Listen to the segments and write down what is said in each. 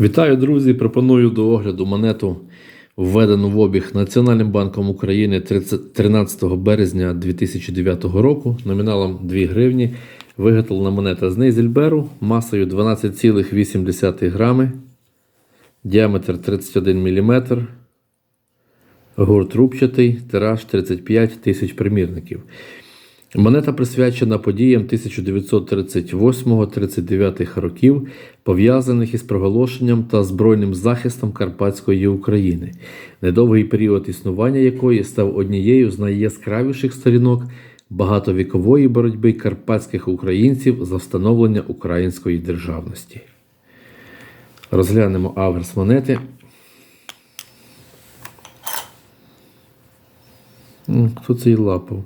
Вітаю, друзі! Пропоную до огляду монету, введену в обіг Національним банком України 13 березня 2009 року номіналом 2 гривні. Виготовлена монета з Нейзельберу масою 12,8 грами, діаметр 31 мм, гурт рубчатий, тираж 35 тисяч примірників. Монета присвячена подіям 1938-39 років, пов'язаних із проголошенням та збройним захистом Карпатської України, недовгий період існування якої став однією з найяскравіших сторінок багатовікової боротьби карпатських українців за встановлення української державності. Розглянемо аверс монети. Хто це її лапав?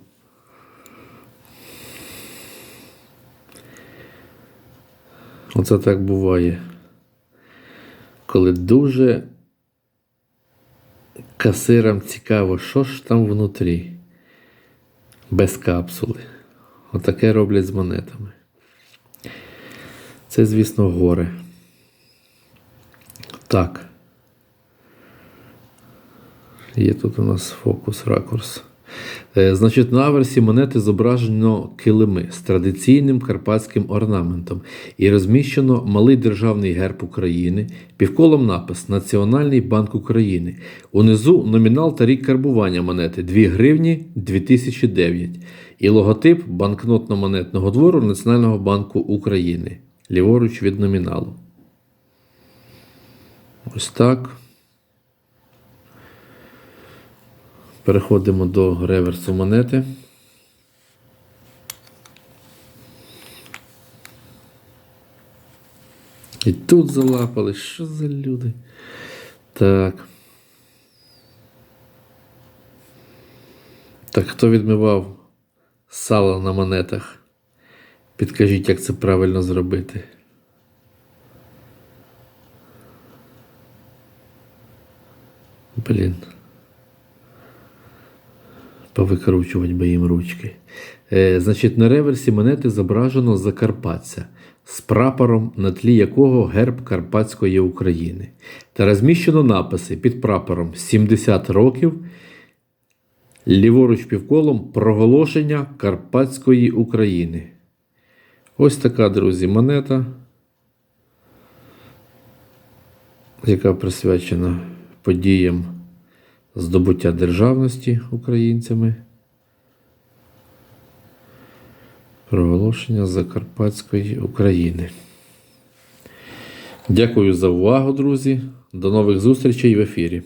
Оце так буває. Коли дуже касирам цікаво, що ж там внутрі. Без капсули. Отаке роблять з монетами. Це, звісно, горе. Так. Є тут у нас фокус, ракурс. Е, Значить, на аверсі монети зображено килими з традиційним карпатським орнаментом і розміщено малий державний герб України, півколом напис Національний банк України. Унизу номінал та рік карбування монети 2 гривні 2009 і логотип банкнотно-монетного двору Національного банку України. Ліворуч від номіналу. Ось так. Переходимо до реверсу монети. І тут залапали. Що за люди? Так. Так, хто відмивав сало на монетах? Підкажіть, як це правильно зробити. Блін повикручувати би їм ручки. Е, значить, на реверсі монети зображено Закарпаття з прапором, на тлі якого герб Карпатської України. Та розміщено написи під прапором 70 років. Ліворуч півколом проголошення Карпатської України. Ось така, друзі, монета, яка присвячена подіям здобуття державності українцями. Проголошення Закарпатської України. Дякую за увагу, друзі. До нових зустрічей в ефірі.